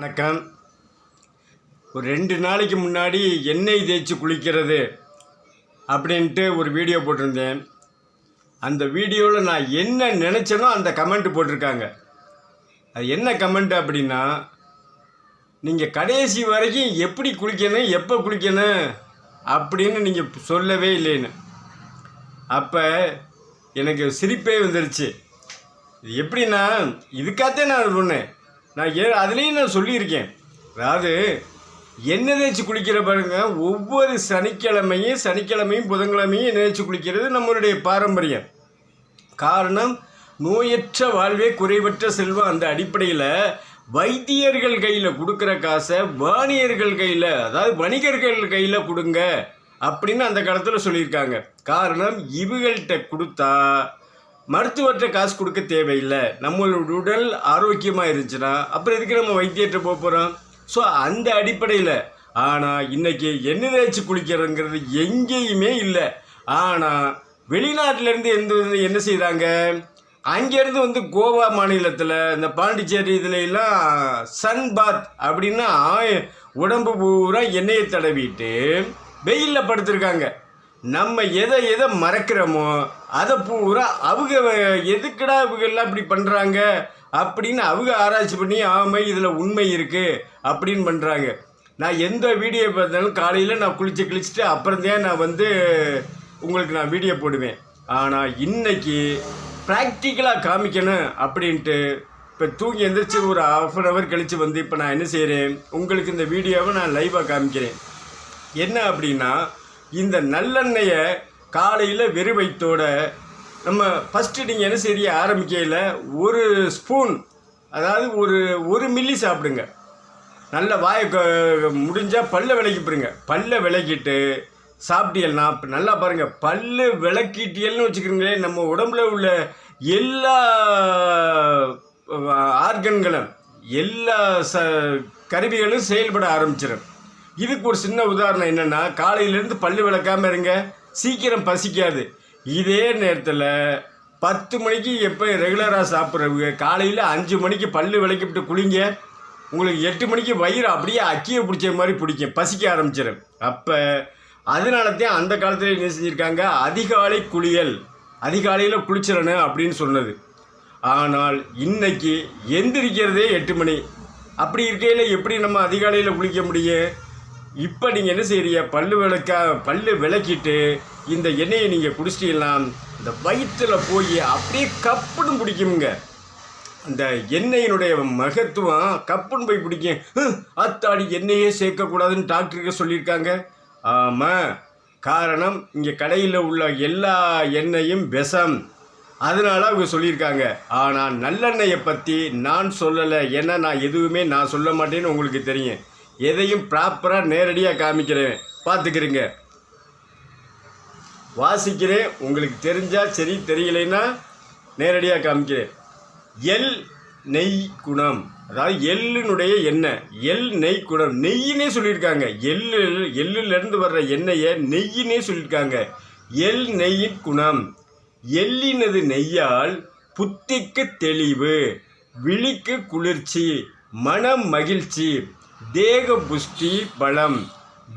வணக்கம். ஒரு ரெண்டு நாளைக்கு முன்னாடி எண்ணெய் தேய்ச்சி குளிக்கிறது அப்படின்ட்டு ஒரு வீடியோ போட்டிருந்தேன். அந்த வீடியோவில் நான் என்ன நினச்சேனோ அந்த கமெண்ட் போட்டிருக்காங்க. அது என்ன கமெண்ட் அப்படின்னா நீங்கள் கடைசி வரைக்கும் எப்படி குளிக்கணும் எப்போ குளிக்கணும்? அப்படின்னு நீங்கள் சொல்லவே இல்லைன்னு. அப்போ எனக்கு சிரிப்பே வந்துருச்சு. எப்படின்னா இதுக்காகத்தான் நான் சொன்னேன் நான் ஏ அதுலேயும் நான் சொல்லியிருக்கேன். அதாவது எண்ணெய் தேய்ச்சி குளிக்கிற பாருங்க ஒவ்வொரு சனிக்கிழமையும் சனிக்கிழமையும் புதன்கிழமையும் எண்ணெய் தேய்ச்சி குளிக்கிறது நம்மளுடைய பாரம்பரியம். காரணம் நோயற்ற வாழ்வே குறைவற்ற செல்வம் அந்த அடிப்படையில் வைத்தியர்கள் கையில் கொடுக்குற காசை வாணியர்கள் கையில் அதாவது வணிகர்கள் கையில் கொடுங்க அப்படின்னு அந்த காலத்தில் சொல்லியிருக்காங்க. காரணம் இவங்கள்ட்ட கொடுத்தா மருத்துவர்கிட்ட காசு கொடுக்க தேவையில்லை. நம்மளோட உடல் ஆரோக்கியமாக இருந்துச்சுன்னா அப்புறம் எதுக்கு நம்ம வைத்தியற்ற போக போகிறோம் ஸோ அந்த அடிப்படையில். ஆனால் இன்றைக்கி எண்ணெய் தேய்ச்சி குளிக்கிறங்கிறது எங்கேயுமே இல்லை. ஆனால் வெளிநாட்டிலேருந்து எந்த என்ன செய்கிறாங்க அங்கேருந்து வந்து கோவா மாநிலத்தில் இந்த பாண்டிச்சேரி இதுல எல்லாம் சன் பாத் அப்படின்னா உடம்பு பூரா எண்ணெயை தடவிட்டு வெயிலில் படுத்திருக்காங்க. நம்ம எதை எதை மறக்கிறோமோ அதை பூரா அவங்க எதுக்குடா இவங்க இப்படி பண்ணுறாங்க அப்படின்னு அவங்க ஆராய்ச்சி பண்ணி ஆமாம் இதில் உண்மை இருக்குது அப்படின்னு பண்ணுறாங்க நான் எந்த வீடியோ பார்த்தாலும் காலையில் நான் குளிச்சு கிழிச்சிட்டு அப்புறம் தான் நான் வந்து உங்களுக்கு நான் வீடியோ போடுவேன். ஆனால் இன்னைக்கு ப்ராக்டிக்கலாக காமிக்கணும் அப்படின்ட்டு இப்போ தூங்கி எந்திரிச்சு ஒரு ஹாஃப் அன் ஹவர் கழித்து வந்து இப்போ நான் என்ன செய்கிறேன் உங்களுக்கு இந்த வீடியோவை நான் லைவாக காமிக்கிறேன். என்ன அப்படின்னா இந்த நல்லெண்ணெயை காலையில் வெறும் வயிற்றோட நம்ம ஃபஸ்ட்டு நீங்கள் என்ன செய்ய ஆரம்பிக்கையில் ஒரு ஸ்பூன் அதாவது ஒரு ஒரு மில்லி சாப்பிடுங்க. நல்ல வாயை க- பல்ல விளக்கிப்பிடுங்க பல்ல விளக்கிட்டு சாப்பிட்டீங்கன்னா நல்லா பாருங்கள் பல்லு விளக்கிட்டியல்னு வச்சுக்கிறீங்களேன் நம்ம உடம்புல உள்ள எல்லா ஆர்கன்களும் எல்லா ச கருவிகளும் செயல்பட ஆரம்பிச்சிடும் இதுக்கு ஒரு சின்ன உதாரணம் என்னன்னா காலையிலேருந்து பல்லு விளக்காமல் இருங்க. சீக்கிரம் பசிக்காது. இதே நேரத்தில் பத்து மணிக்கு எப்போ ரெகுலராக சாப்பிட்றவங்க காலையில் அஞ்சு மணிக்கு பல்லு விளக்கிவிட்டு குளிங்க. உங்களுக்கு எட்டு மணிக்கு வயிறு அப்படியே அக்கியை பிடிச்ச மாதிரி பிடிக்கும். பசிக்க ஆரம்பிச்சிடும் அப்போ அதனால தான் அந்த காலத்தில் என்ன செஞ்சுருக்காங்க? அதிகாலை குளியல். அதிகாலையில் குளிச்சிடணும் அப்படின்னு சொன்னது. ஆனால் இன்னைக்கு எந்திரிக்கிறதே எட்டு மணி. அப்படி இருக்கையில் எப்படி நம்ம அதிகாலையில் குளிக்க முடியும்? இப்போ நீங்கள் என்ன செய்கிறீங்க பல்லு விளக்கா பல்லு விளக்கிட்டு இந்த எண்ணெயை நீங்கள் குடிச்சிட்டீங்கன்னா இந்த வயிற்றில் போய் அப்படியே கப்புன்னு பிடிக்குங்க அந்த எண்ணெயினுடைய மகத்துவம் கப்புன்னு போய் பிடிக்கும். அத்தாடி எண்ணெயே சேர்க்கக்கூடாதுன்னு டாக்டருக்கு சொல்லியிருக்காங்க. ஆமாம் காரணம் இங்கே கடையில் உள்ள எல்லா எண்ணெயும் விஷம். அதனால் அவங்க சொல்லியிருக்காங்க. ஆனால் நல்லெண்ணெயை பற்றி நான் சொல்லலை. ஏன்னா நான் எதுவுமே நான் சொல்ல மாட்டேன்னு உங்களுக்கு தெரியும். எதையும் ப்ராப்பராக நேரடியாக காமிக்கிறேன். பார்த்துக்கிறீங்க. வாசிக்கிறேன். உங்களுக்கு தெரிஞ்சால் சரி தெரியலைன்னா நேரடியாக காமிக்கிறேன். எல் நெய் குணம். அதாவது எள்ளுனுடைய எண்ணெய் எள் நெய் குணம். நெய்யினே சொல்லியிருக்காங்க. எள்ளு எள்ளுலேருந்து வர்ற எண்ணெயை நெய்யினே சொல்லியிருக்காங்க. எள் நெய்யின் குணம். எள்ளினது நெய்யால் புத்திக்கு தெளிவு விழிக்கு குளிர்ச்சி மனம் மகிழ்ச்சி தேக புஷ்டி பலம்.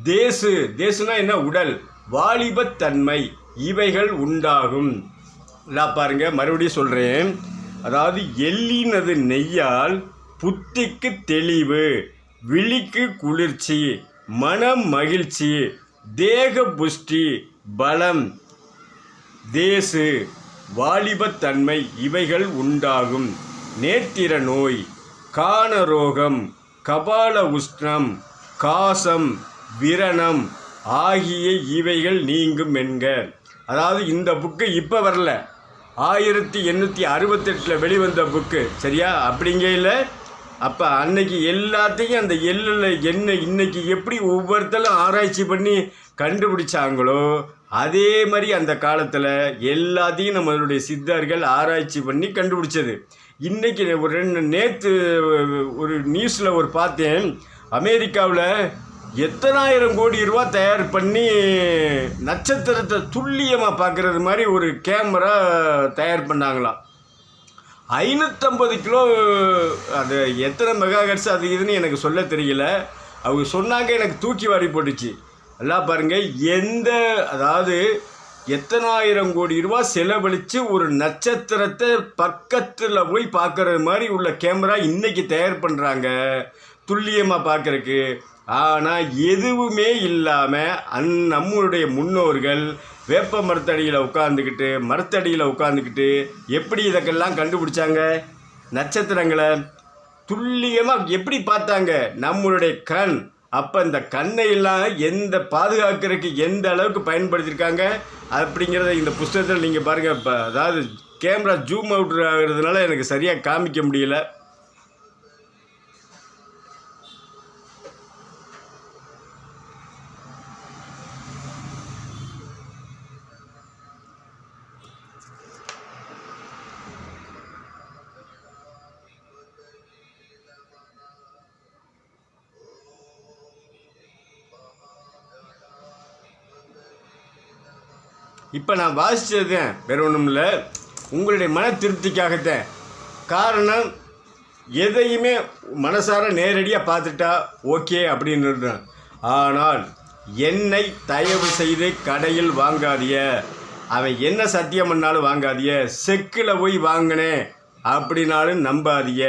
தேசு. தேசுனா என்ன? உடல். வாலிபத்தன்மை இவைகள் உண்டாகும். லா பாருங்க மறுபடியும் சொல்கிறேன் அதாவது எள்ளினது நெய்யால் புத்திக்கு தெளிவு விழிக்கு குளிர்ச்சி மனம் மகிழ்ச்சி தேக புஷ்டி பலம். தேசு வாலிபத்தன்மை இவைகள் உண்டாகும். நேத்திர நோய் கானரோகம் கபால உஷ்ணம் காசம் விரணம் ஆகிய இவைகள் நீங்கும் என்க. அதாவது இந்த புக்கு இப்போ வரல. ஆயிரத்தி எண்ணூற்றி அறுபத்தெட்டில் வெளிவந்த புக்கு சரியா? அப்படிங்கையில் அப்போ அன்னைக்கு எல்லாத்தையும் அந்த எள்ளில் என்ன இன்னைக்கு எப்படி ஒவ்வொருத்தரும் ஆராய்ச்சி பண்ணி கண்டுபிடிச்சாங்களோ அதே மாதிரி அந்த காலத்தில் எல்லாத்தையும் நம்மளுடைய சித்தர்கள் ஆராய்ச்சி பண்ணி கண்டுபிடிச்சது. இன்றைக்கி ஒரு ரெண்டு நேற்று ஒரு நியூஸில் ஒரு பார்த்தேன். அமெரிக்காவில் எத்தனாயிரம் கோடி ரூபா தயார் பண்ணி நட்சத்திரத்தை துல்லியமாக பார்க்குறது மாதிரி ஒரு கேமரா தயார் பண்ணாங்களாம். ஐநூற்றம்பது கிலோ அது எத்தனை மெகா ஹெர்ட்ஸ் அது இதுன்னு எனக்கு சொல்ல தெரியல. அவங்க சொன்னாங்க எனக்கு தூக்கி வாரி போட்டுச்சு. எல்லாம் பாருங்கள் எந்த அதாவது எத்தனாயிரம் கோடி ரூபா செலவழித்து ஒரு நட்சத்திரத்தை பக்கத்தில் போய் பார்க்குறது மாதிரி உள்ள கேமரா இன்றைக்கி தயார் பண்ணுறாங்க துல்லியமாக பார்க்குறக்கு ஆனால் எதுவுமே இல்லாமல் அந் நம்மளுடைய முன்னோர்கள் வேப்ப மரத்தடியில் உட்காந்துக்கிட்டு மரத்தடியில் உட்காந்துக்கிட்டு எப்படி இதற்கெல்லாம் கண்டுபிடிச்சாங்க? நட்சத்திரங்களை துல்லியமாக எப்படி பார்த்தாங்க? நம்மளுடைய கண் அப்போ இந்த கண்ணை எல்லாம் எந்த பாதுகாக்கிறதுக்கு எந்த அளவுக்கு பயன்படுத்தியிருக்காங்க அப்படிங்கிறத இந்த புஸ்தகத்தில் நீங்கள் பாருங்கள் இப்போ அதாவது கேமரா ஜூம் அவுட் ஆகிறதுனால எனக்கு சரியாக காமிக்க முடியல. இப்போ நான் வாசித்தது வேற ஒன்றும் இல்லை. உங்களுடைய மன திருப்திக்காகத்தான். காரணம் எதையுமே மனசார நேரடியாக பார்த்துட்டா ஓகே அப்படின்னு இருந்தேன். ஆனால் என்னை தயவு செய்து கடையில் வாங்காதிய அவன் என்ன சத்தியம் பண்ணாலும் வாங்காதிய செக்கில் போய் வாங்கினேன் அப்படின்னாலும் நம்பாதிய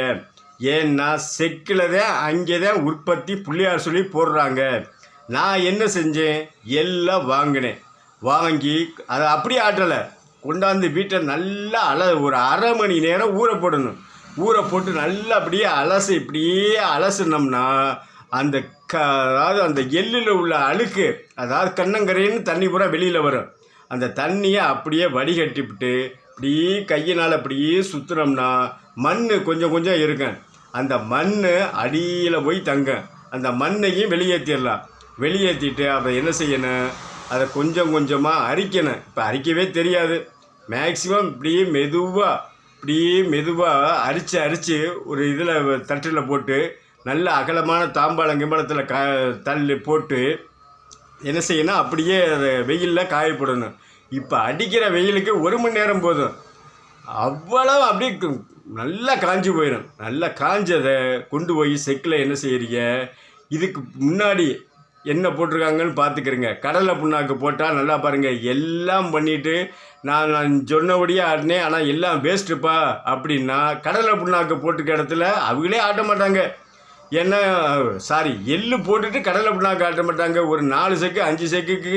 ஏன்னா செக்கில் தான் அங்கே தான் உற்பத்தி புள்ளியார் சொல்லி போடுறாங்க. நான் என்ன செஞ்சேன்? எல்லாம் வாங்கினேன். வாங்கி அதை அப்படியே ஆட்டலை கொண்டாந்து வீட்டில் நல்லா அல ஒரு அரை மணி நேரம் ஊற போடணும். ஊற போட்டு நல்லா அப்படியே அலசு இப்படியே அலசுனோம்னா அந்த க அதாவது அந்த எள்ளில் உள்ள அழுக்கு அதாவது கண்ணங்கரைன்னு தண்ணி பூரா வெளியில் வரும். அந்த தண்ணியை அப்படியே வடிகட்டிவிட்டு இப்படியே கையினால் அப்படியே சுற்றுனோம்னா மண் கொஞ்சம் கொஞ்சம் இருக்கும். அந்த மண் அடியில் போய் தங்கும். அந்த மண்ணையும் வெளியேற்றிடலாம் வெளியேற்றிட்டு அதை என்ன செய்யணும்? அதை கொஞ்சம் கொஞ்சமாக அரிக்கணும். இப்போ அரிக்கவே தெரியாது. மேக்ஸிமம் இப்படியே மெதுவாக இப்படியே மெதுவாக அரித்து அரித்து ஒரு இதில் தட்டில் போட்டு நல்ல அகலமான தாம்பாளம் கிம்பளத்தில் கா தள்ளி போட்டு என்ன செய்யணும்? அப்படியே அதை வெயிலில் காயப்படணும். இப்போ அடிக்கிற வெயிலுக்கு ஒரு மணி நேரம் போதும். அவ்வளோ அப்படியே நல்லா காஞ்சி போயிடும். நல்லா காஞ்சதை கொண்டு போய் செக்கில் என்ன செய்கிறீங்க இதுக்கு முன்னாடி என்ன போட்டிருக்காங்கன்னு பார்த்துக்கிறேங்க. கடலை புண்ணாக்கு போட்டால் நல்லா பாருங்கள் எல்லாம் பண்ணிவிட்டு நான் நான் சொன்னபடியே ஆடினேன். ஆனால் எல்லாம் வேஸ்ட்டுப்பா அப்படின்னா கடலை புண்ணாக்கு போட்டுக்க இடத்துல அவங்களே ஆட்ட மாட்டாங்க. ஏன்னா சாரி எள்ளு போட்டுட்டு கடலை புண்ணாக்கு ஆட்ட மாட்டாங்க. ஒரு நாலு செக்கு அஞ்சு செக்குக்கு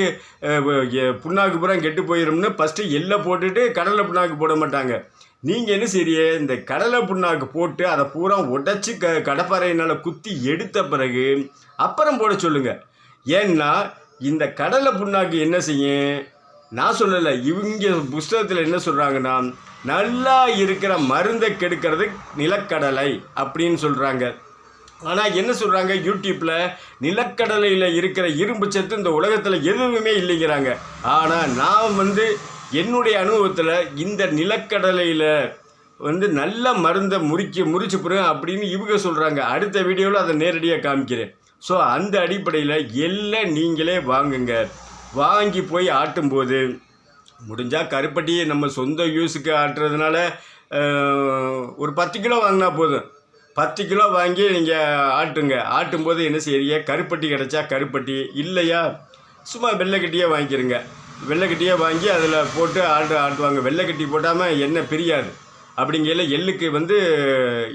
புண்ணாக்கு பூரா கெட்டு போயிடும்னு ஃபஸ்ட்டு எள்ளை போட்டுட்டு கடலை புண்ணாக்கு போட மாட்டாங்க. நீங்கள் என்ன சரியே இந்த கடலை புண்ணாக்கு போட்டு அதை பூரா உடச்சி க கடப்பாறையினால் குத்தி எடுத்த பிறகு அப்புறம் போட சொல்லுங்கள் ஏன்னா இந்த கடலை புண்ணாக்கு என்ன செய்யும்? நான் சொல்லலை இவங்க புஸ்தகத்தில் என்ன சொல்கிறாங்கன்னா நல்லா இருக்கிற மருந்தை கெடுக்கிறது நிலக்கடலை அப்படின்னு சொல்கிறாங்க ஆனால் என்ன சொல்கிறாங்க யூடியூப்பில் நிலக்கடலையில் இருக்கிற இரும்பு சத்து இந்த உலகத்தில் எதுவுமே இல்லைங்கிறாங்க. ஆனால் நான் வந்து என்னுடைய அனுபவத்தில் இந்த நிலக்கடலையில் வந்து நல்ல மருந்தை முறிக்க முறிச்சு போகிறேன் அப்படின்னு இவங்க சொல்கிறாங்க அடுத்த வீடியோவில் அதை நேரடியாக காமிக்கிறேன். ஸோ அந்த அடிப்படையில் எல்லாம் நீங்களே வாங்குங்க. வாங்கி போய் ஆட்டும்போது முடிஞ்சால் கருப்பட்டியை நம்ம சொந்த யூஸுக்கு ஆட்டுறதுனால ஒரு பத்து கிலோ வாங்கினா போதும். பத்து கிலோ வாங்கி நீங்கள் ஆட்டுங்க. ஆட்டும்போது என்ன செய்றீங்க? கருப்பட்டி கிடைச்சா கருப்பட்டி இல்லையா? சும்மா வெள்ளைக்கட்டியே வாங்கிக்கிறங்க வெள்ளைக்கட்டியே வாங்கி அதில் போட்டு ஆட்டு ஆட்டுவாங்க. வெள்ளைக்கட்டி போட்டாமல் எண்ணெய் பிரியாது. அப்படிங்கையில் எள்ளுக்கு வந்து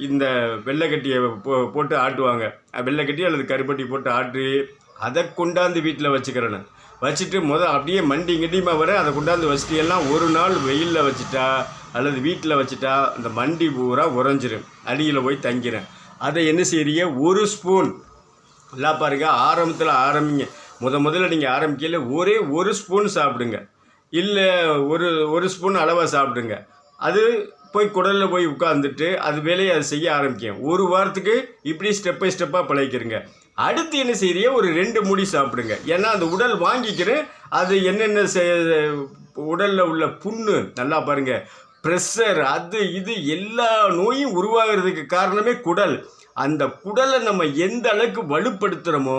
இந்த வெள்ளைக்கட்டியை போ போட்டு ஆட்டுவாங்க. வெள்ளைக்கட்டி அல்லது கருப்பட்டி போட்டு ஆட்டி அதை கொண்டாந்து வீட்டில் வச்சுக்கிறேன் வச்சுட்டு முதல் அப்படியே மண்டி கிண்டிமா வர அதை கொண்டாந்து வச்சுட்டு எல்லாம் ஒரு நாள் வெயிலில் வச்சுட்டா அல்லது வீட்டில் வச்சுட்டா அந்த மண்டி பூரா உறைஞ்சிரும் அடியில் போய் தங்கிறேன் அதை என்ன செய்றீங்க? ஒரு ஸ்பூன். எல்லாம் பாருங்க ஆரம்பத்தில் ஆரம்பிங்க. முத முதல்ல நீங்கள் ஆரம்பிக்கல ஒரே ஒரு ஸ்பூன் சாப்பிடுங்க. இல்லை ஒரு ஒரு ஸ்பூன் அளவாக சாப்பிடுங்க. அது போய் குடலில் போய் உட்காந்துட்டு அது வேலையை அதை செய்ய ஆரம்பிக்கும். ஒரு வாரத்துக்கு இப்படி ஸ்டெப் பை ஸ்டெப்பாக பழகிக்கிறங்க அடுத்து என்ன செய்கிறிய ஒரு ரெண்டு முடி சாப்பிடுங்க. ஏன்னா அந்த உடல் வாங்கிக்கிறேன் அது என்னென்ன உடலில் உள்ள புண்ணு நல்லா பாருங்க ப்ரெஷர் அது இது எல்லா நோயும் உருவாகிறதுக்கு காரணமே குடல். அந்த குடலை நம்ம எந்த அளவுக்கு வலுப்படுத்துகிறோமோ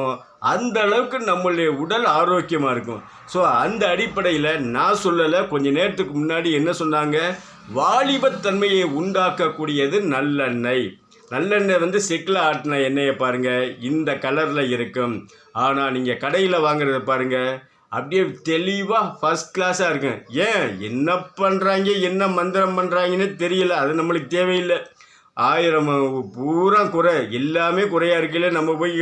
அந்த அளவுக்கு நம்மளுடைய உடல் ஆரோக்கியமாக இருக்கும். ஸோ அந்த அடிப்படையில் நான் சொல்லலை கொஞ்ச நேரத்துக்கு முன்னாடி என்ன சொன்னாங்க? வாலிபத்தன்மையை உண்டாக்கக்கூடியது நல்லெண்ணெய். நல்லெண்ணெய் வந்து செக்கில் ஆட்டின எண்ணெயை பாருங்கள் இந்த கலரில் இருக்கும். ஆனால் நீங்கள் கடையில் வாங்குறத பாருங்கள் அப்படியே தெளிவாக ஃபஸ்ட் கிளாஸாக இருக்கும். ஏன்? என்ன பண்ணுறாங்க என்ன மந்திரம் பண்ணுறாங்கன்னு தெரியல அது நம்மளுக்கு தேவையில்லை. ஆயிரம் பூரா குறை. எல்லாமே குறையாக இருக்கையில் நம்ம போய்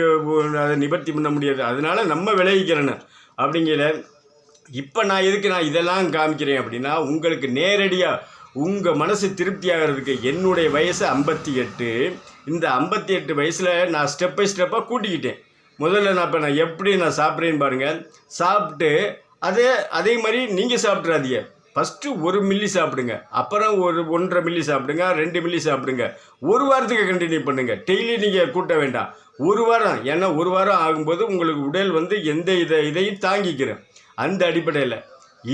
அதை நிவர்த்தி பண்ண முடியாது. அதனால் நம்ம விளைவிக்கிறேன்னு. அப்படிங்கிற இப்போ நான் எதுக்கு நான் இதெல்லாம் காமிக்கிறேன் அப்படின்னா உங்களுக்கு நேரடியாக உங்கள் மனசு திருப்தி ஆகிறதுக்கு என்னுடைய வயசு ஐம்பத்தி எட்டு. இந்த ஐம்பத்தி எட்டு வயசில் நான் ஸ்டெப் பை ஸ்டெப்பாக கூட்டிக்கிட்டேன். முதல்ல நான் இப்போ நான் எப்படி நான் சாப்பிட்றேன்னு பாருங்கள் சாப்பிட்டு அதே அதே மாதிரி நீங்கள் சாப்பிட்றாதீங்க ஃபஸ்ட்டு ஒரு மில்லி சாப்பிடுங்க. அப்புறம் ஒரு ஒன்றரை மில்லி சாப்பிடுங்க ரெண்டு மில்லி சாப்பிடுங்க. ஒரு வாரத்துக்கு கண்டினியூ பண்ணுங்கள் டெய்லி நீங்கள் கூட்ட வேண்டாம். ஒரு வாரம் ஏன்னா ஒரு வாரம் ஆகும்போது உங்களுக்கு உடல் வந்து எந்த இதை இதையும் தாங்கிக்கிறேன். அந்த அடிப்படையில்.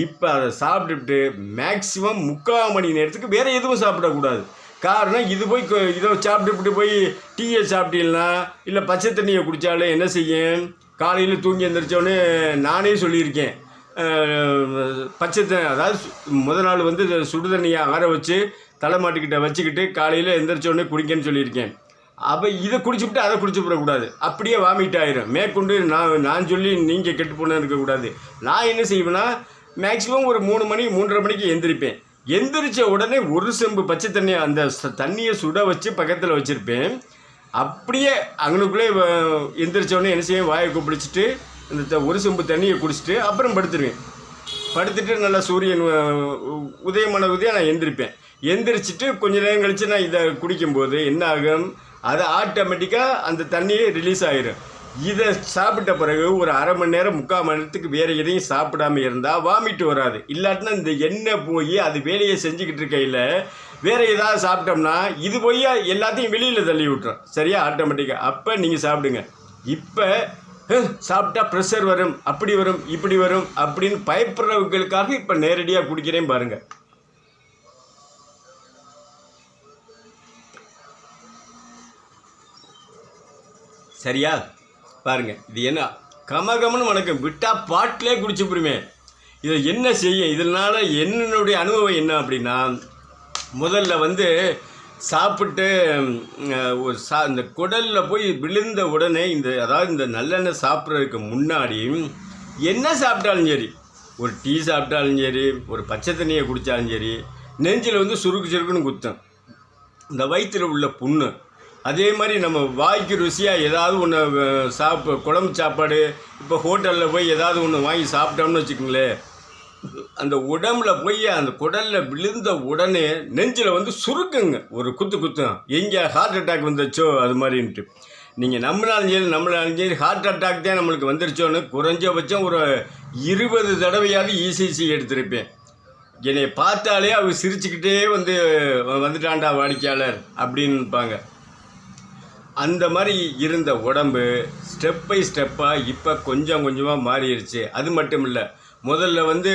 இப்போ அதை சாப்பிட்டுட்டு மேக்ஸிமம் முக்கால் மணி நேரத்துக்கு வேறு எதுவும் சாப்பிடக்கூடாது. காரணம் இது போய் இதை சாப்பிட்டுட்டு போய் டீயை சாப்பிட்டீங்கன்னா இல்லை பச்சை தண்ணியை குடித்தாலும் என்ன செய்யும்? காலையில் தூங்கி எந்திரிச்சோன்னு நானே சொல்லியிருக்கேன். பச்சை அதாவது முதல் முத நாள் வந்து சுடுதண்ணியை சுடு தண்ணியை ஆற வச்சு தலைமாட்டுக்கிட்ட வச்சுக்கிட்டு காலையில் எந்திரிச்சோடனே குடிக்கன்னு சொல்லியிருக்கேன். அப்போ இதை குடிச்சுவிட்டு அதை குடிச்சு விடக்கூடாது அப்படியே வாமிட் ஆயிரும். மேற்கொண்டு நான் நான் சொல்லி நீங்கள் கெட்டு போன இருக்கக்கூடாது. நான் என்ன செய்வேன்னா மேக்ஸிமம் ஒரு மூணு மணி மூன்றரை மணிக்கு எந்திரிப்பேன். எந்திரிச்ச உடனே ஒரு செம்பு பச்சை தண்ணியை அந்த தண்ணியை சுட வச்சு பக்கத்தில் வச்சுருப்பேன். அப்படியே அங்கனுக்குள்ளே எந்திரிச்சோடனே என்ன செய்வேன் வாயை குப்பிடிச்சிட்டு அந்த த- ஒரு செம்பு தண்ணியை குடிச்சிட்டு அப்புறம் படுத்துருவேன். படுத்துட்டு நல்லா சூரியன் உதயமான உதயம் நான் எந்திரிப்பேன். எந்திரிச்சிட்டு கொஞ்ச நேரம் கழித்து நான் இதை குடிக்கும்போது என்ன ஆகும்? அது ஆட்டோமேட்டிக்காக அந்த தண்ணி ரிலீஸ் ஆகிரும் இதை சாப்பிட்ட பிறகு ஒரு அரை மணி நேரம் முக்கால் மணி நேரத்துக்கு வேறு எதையும் சாப்பிடாம இருந்தால் வாமிட்டு வராது. இல்லாட்டினா இந்த எண்ணெய் போய் அது வேலையை செஞ்சுக்கிட்டு இருக்கையில் வேறு ஏதாவது சாப்பிட்டோம்னா இது போய் எல்லாத்தையும் வெளியில் தள்ளி விட்டுரும். சரியா? ஆட்டோமேட்டிக்காக அப்போ நீங்கள் சாப்பிடுங்க. இப்போ சாப்பிட்டா ப்ரெஷர் வரும் அப்படி வரும் இப்படி வரும் அப்படின்னு பயப்படுறவங்களுக்காக இப்போ நேரடியாக குடிக்கிறேன் பாருங்கள் சரியா? பாருங்க இது என்ன? கமகமன்னு வணக்கம். விட்டா பாட்டிலே குடிச்சு போருமே இதை என்ன செய்யும் இதனால என்னுடைய அனுபவம் என்ன அப்படின்னா முதல்ல வந்து சாப்பிட்டு ஒரு சா இந்த குடலில் போய் விழுந்த உடனே இந்த அதாவது இந்த நல்லெண்ணெய் சாப்பிட்றதுக்கு முன்னாடி என்ன சாப்பிட்டாலும் சரி ஒரு டீ சாப்பிட்டாலும் சரி ஒரு பச்சை தண்ணியை குடித்தாலும் சரி நெஞ்சில் வந்து சுருக்கு சுருக்குன்னு குத்தும். இந்த வயிற்றில் உள்ள புண்ணு. அதே மாதிரி நம்ம வாய்க்கு ருசியாக ஏதாவது ஒன்று சாப்பிட குழம்பு சாப்பாடு இப்போ ஹோட்டலில் போய் ஏதாவது ஒன்று வாங்கி சாப்பிட்டோம்னு வச்சுக்கோங்களேன் அந்த உடம்புல போய் அந்த குடலில் விழுந்த உடனே நெஞ்சில் வந்து சுருக்குங்க. ஒரு குத்து குத்தும் எங்கே ஹார்ட் அட்டாக் வந்துச்சோ அது மாதிரின்ட்டு. நீங்கள் நம்மளாலும் சரி நம்மளாலும் சரி ஹார்ட் அட்டாக் தான் நம்மளுக்கு வந்துருச்சோன்னு குறைஞ்சபட்சம் ஒரு இருபது தடவையாவது இசிசி எடுத்திருப்பேன். என்னை பார்த்தாலே அவர் சிரிச்சுக்கிட்டே வந்து வந்துட்டான்டா வாடிக்கையாளர் அப்படின்பாங்க. அந்த மாதிரி இருந்த உடம்பு ஸ்டெப் பை ஸ்டெப்பாக இப்போ கொஞ்சம் கொஞ்சமாக மாறிடுச்சு அது மட்டும் இல்லை முதல்ல வந்து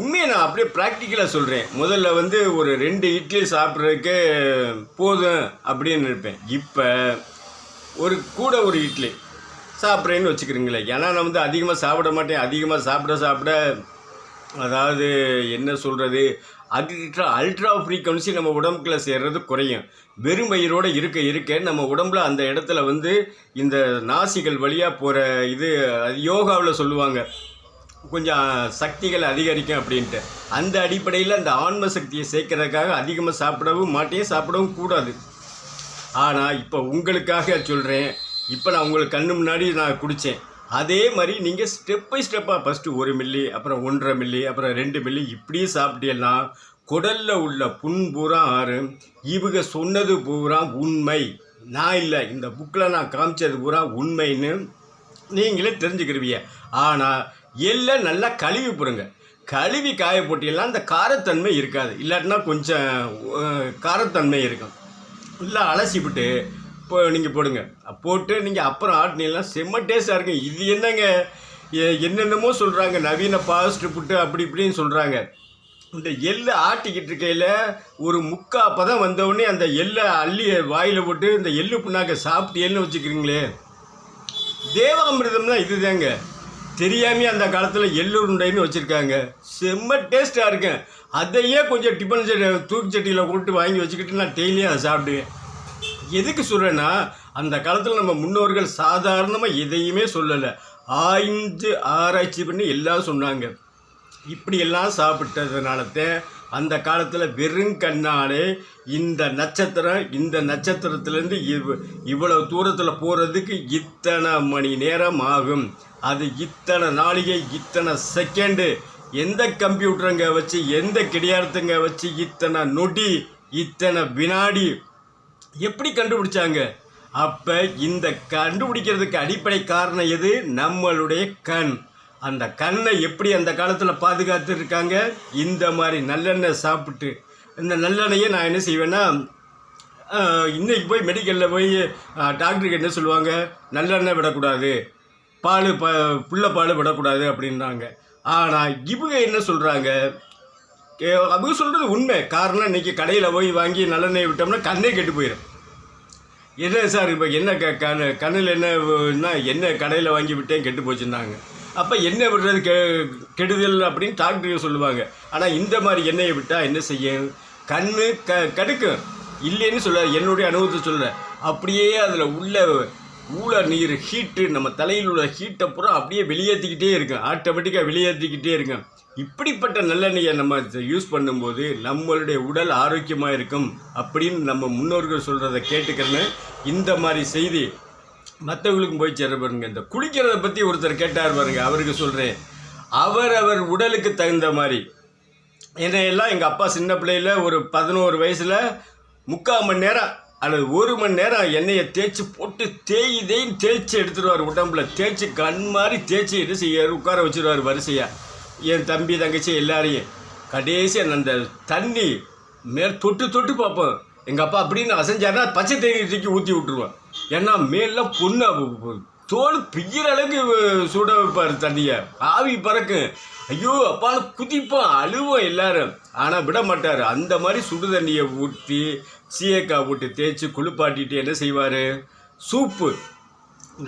உண்மையை நான் அப்படியே ப்ராக்டிக்கலாக சொல்கிறேன் முதல்ல வந்து ஒரு ரெண்டு இட்லி சாப்பிட்றதுக்கு போதும் அப்படின்னு இருப்பேன். இப்போ ஒரு கூட ஒரு இட்லி சாப்பிட்றேன்னு வச்சுக்கிறீங்களே ஏன்னா நான் வந்து அதிகமாக சாப்பிட மாட்டேன். அதிகமாக சாப்பிட சாப்பிட அதாவது என்ன சொல்கிறது அல்ட்ரா அல்ட்ரா ஃப்ரீக்வன்சி நம்ம உடம்புக்குள்ளே சேர்றது குறையும். வெறும் வயிறோடு இருக்க இருக்க நம்ம உடம்புல அந்த இடத்துல வந்து இந்த நாசிகள் வழியாக போகிற இது யோகாவில் சொல்லுவாங்க. கொஞ்சம் சக்திகள் அதிகரிக்கும் அப்படின்ட்டு. அந்த அடிப்படையில் அந்த ஆன்ம சக்தியை சேர்க்கறதுக்காக அதிகமாக சாப்பிடவும் மாட்டேன் சாப்பிடவும் கூடாது. ஆனால் இப்போ உங்களுக்காக சொல்கிறேன் இப்போ நான் உங்களுக்கு கண்ணு முன்னாடி நான் குடித்தேன் அதே மாதிரி நீங்கள் ஸ்டெப் பை ஸ்டெப்பாக ஃபஸ்ட்டு ஒரு மில்லி அப்புறம் ஒன்றரை மில்லி அப்புறம் ரெண்டு மில்லி இப்படியே சாப்பிட்டீங்கன்னா குடலில் உள்ள புண் பூரா ஆறும் இவங்க சொன்னது பூரா உண்மை. நான் இல்லை இந்த புக்கில் நான் காமிச்சது பூரா உண்மைன்னு நீங்களே தெரிஞ்சுக்கிருவீங்க. ஆனால் எல்லாம் நல்லா கழுவி போடுங்க. கழுவி காய போட்டீங்கன்னா அந்த காரத்தன்மை இருக்காது. இல்லாட்டினா கொஞ்சம் காரத்தன்மை இருக்கும். இல்லை அலசிவிட்டு இப்போ நீங்கள் போடுங்க. போட்டு நீங்கள் அப்புறம் ஆட்டினீங்கன்னா செம்ம டேஸ்ட்டாக இருக்கும். இது என்னங்க? என்னென்னமோ சொல்கிறாங்க நவீன பாஸ்ட் ஃபுட்டு அப்படி இப்படின்னு சொல்கிறாங்க இந்த எள்ளை ஆட்டிக்கிட்டு இருக்கையில் ஒரு முக்கா தான் வந்தவுடனே அந்த எள்ளை அள்ளி வாயில் போட்டு இந்த எள்ளு புண்ணாக்க சாப்பிட்டு எள்ளு வச்சுக்கிறீங்களே தேவாமிர்தம்னா இதுதாங்க. தெரியாமே அந்த காலத்தில் எள்ளுருண்டைன்னு வச்சுருக்காங்க. செம்ம டேஸ்ட்டாக இருக்கும் அதையே கொஞ்சம் டிஃபன் சட்டி தூக்கு சட்டியில் போட்டு வாங்கி வச்சுக்கிட்டு நான் டெய்லியும் அதை சாப்பிடுவேன். எதுக்கு சொல்கிறேன்னா அந்த காலத்தில் நம்ம முன்னோர்கள் சாதாரணமாக எதையுமே சொல்லலை. ஆய்ந்து ஆராய்ச்சி பண்ணி எல்லாம் சொன்னாங்க. இப்படியெல்லாம் சாப்பிட்டதுனாலத்தான் அந்த காலத்தில் வெறும் கண்ணாலே இந்த நட்சத்திரம் இந்த நட்சத்திரத்துலேருந்து இவ் இவ்வளவு தூரத்தில் போகிறதுக்கு இத்தனை மணி நேரம் ஆகும். அது இத்தனை நாளிகை இத்தனை செகண்டு. எந்த கம்ப்யூட்டருங்க வச்சு எந்த கிடையாரத்துங்க வச்சு இத்தனை நொடி இத்தனை வினாடி எப்படி கண்டுபிடிச்சாங்க? அப்போ இந்த கண்டுபிடிக்கிறதுக்கு அடிப்படை காரணம் எது? நம்மளுடைய கண். அந்த கண்ணை எப்படி அந்த காலத்தில் பாதுகாத்துருக்காங்க? இந்த மாதிரி நல்லெண்ணெய் சாப்பிட்டு இந்த நல்லெண்ணெயை நான் என்ன செய்வேன்னா இன்றைக்கி போய் மெடிக்கலில் போய் டாக்டருக்கு என்ன சொல்லுவாங்க? நல்லெண்ணெய் விடக்கூடாது. பால் ப புள்ள பால் விடக்கூடாது அப்படின்றாங்க. ஆனால் இவங்க என்ன சொல்கிறாங்க அவங்க சொல்கிறது உண்மை. காரணம் இன்றைக்கி கடையில் போய் வாங்கி நல்லெண்ணெய் விட்டோம்னா கண்ணே கெட்டு போயிடும் என்ன சார் இப்போ என்ன க கண் கண்ணில் என்னன்னா என்ன கடையில் வாங்கி விட்டேன் கெட்டு போச்சுன்னாங்க அப்போ எண்ணெய் விடுறது கெ கெடுதல் அப்படின்னு டாக்டர் சொல்லுவாங்க. ஆனால் இந்த மாதிரி எண்ணெயை விட்டால் என்ன செய்யும்? கண் க கடுக்கும். இல்லைன்னு சொல்ல என்னுடைய அனுபவத்தை சொல்கிறேன் அப்படியே அதில் உள்ள ஊழ நீர் ஹீட்டு நம்ம தலையில் உள்ள ஹீட்டை பூரா அப்படியே வெளியேற்றிக்கிட்டே இருக்கும். ஆட்டோமேட்டிக்காக வெளியேற்றிக்கிட்டே இருக்கும். இப்படிப்பட்ட நல்லெண்ணெயை நம்ம யூஸ் பண்ணும்போது நம்மளுடைய உடல் ஆரோக்கியமாக இருக்கும் அப்படின்னு நம்ம முன்னோர்கள் சொல்கிறத கேட்டுக்கிறேன்னு இந்த மாதிரி செய்தி மற்றவங்களுக்கும் போய் சேர பாருங்க. இந்த குளிக்கிறத பற்றி ஒருத்தர் கேட்டார் பாருங்க. அவருக்கு சொல்கிறேன் அவர் அவர் உடலுக்கு தகுந்த மாதிரி. என்னையெல்லாம் எங்கள் அப்பா சின்ன பிள்ளையில் ஒரு பதினோரு வயசில் முக்கால் மணி நேரம் அல்லது ஒரு மணி நேரம் எண்ணெயை தேய்ச்சி போட்டு தேய் தேய்ன்னு தேய்ச்சி எடுத்துடுவார் உடம்புல. தேய்ச்சி கண் மாதிரி தேய்ச்சி என்ன செய்யார் உட்கார வச்சுருவார் வரிசையாக என் தம்பி தங்கச்சி எல்லாரையும் கடைசியாக அந்த தண்ணி மேல் தொட்டு தொட்டு பார்ப்போம். எங்கள் அப்பா அப்படின்னு அசைஞ்சாருன்னா பச்சை தண்ணி தூக்கி ஊற்றி விட்டுருவேன். ஏன்னா மேலாம் பொண்ணு தோல் பிய்கிற அளவுக்கு சுட வைப்பார் தண்ணியை. ஆவி பறக்கும் ஐயோ அப்பான்னு குதிப்போம் அழுவோம் எல்லாரும். ஆனால் விட மாட்டார். அந்த மாதிரி சுடு தண்ணியை ஊற்றி சீயக்காய் போட்டு தேய்ச்சி குளிப்பாட்டிட்டு என்ன செய்வார்? சூப்பு.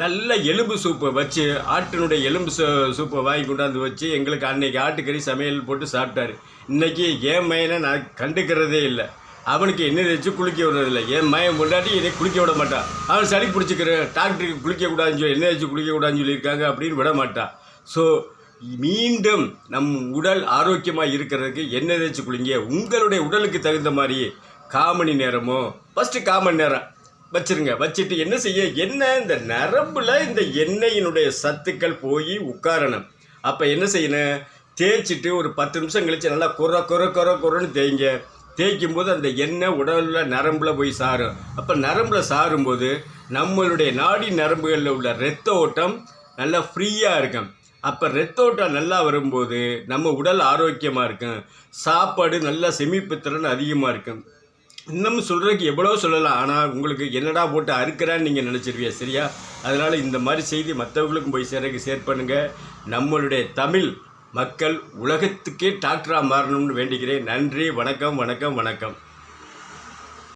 நல்ல எலும்பு சூப்பை வச்சு ஆட்டினுடைய எலும்பு சூப்பை வாங்கி கொண்டாந்து வச்சு எங்களுக்கு அன்னைக்கு ஆட்டுக்கறி சமையல் போட்டு சாப்பிட்டாரு. இன்றைக்கி ஏன் மயனை நான் கண்டுக்கிறதே இல்லை. அவனுக்கு எண்ணெய் தேய்ச்சி குளிக்க விடுறதில்ல என் மயம் கொண்டாட்டி என்னை குளிக்க விட மாட்டான் அவன் சளி பிடிச்சிக்கிறேன் டாக்டருக்கு குளிக்க கூடாதுன்னு சொல்லி என்ன வச்சு குளிக்க கூடாதுன்னு சொல்லியிருக்காங்க அப்படின்னு விட மாட்டான் ஸோ மீண்டும் நம் உடல் ஆரோக்கியமாக இருக்கிறதுக்கு எண்ணெய் தேய்ச்சி குளிங்க? உங்களுடைய உடலுக்கு தகுந்த மாதிரி காமணி நேரமோ ஃபஸ்ட்டு காமணி நேரம் வச்சிருங்க. வச்சுட்டு என்ன செய்ய? என்ன இந்த நரம்பில் இந்த எண்ணெயினுடைய சத்துக்கள் போய் உட்காரணும். அப்போ என்ன செய்யணும்? தேய்ச்சிட்டு ஒரு பத்து நிமிஷம் கழிச்சு நல்லா குற குற குற குறன்னு தேய்ங்க. தேய்க்கும் போது அந்த எண்ணெய் உடலில் நரம்பில் போய் சாரும். அப்போ நரம்பில் சாரும்போது நம்மளுடைய நாடி நரம்புகளில் உள்ள இரத்த ஓட்டம் நல்லா ஃப்ரீயாக இருக்கும். அப்போ ரத்த ஓட்டம் நல்லா வரும்போது நம்ம உடல் ஆரோக்கியமாக இருக்கும். சாப்பாடு நல்லா செமிப்புத்திறன் அதிகமாக இருக்கும். இன்னும் சொல்கிறதுக்கு எவ்வளோ சொல்லலாம். ஆனால் உங்களுக்கு என்னடா போட்டு அறுக்கிறான்னு நீங்கள் நினச்சிருவீங்க சரியா? அதனால் இந்த மாதிரி செய்தி மற்றவங்களுக்கும் போய் சேரக்கு ஷேர் பண்ணுங்கள் நம்மளுடைய தமிழ் மக்கள் உலகத்துக்கே டாக்டராக மாறணும்னு வேண்டிக்கிறேன் நன்றி வணக்கம் வணக்கம் வணக்கம்.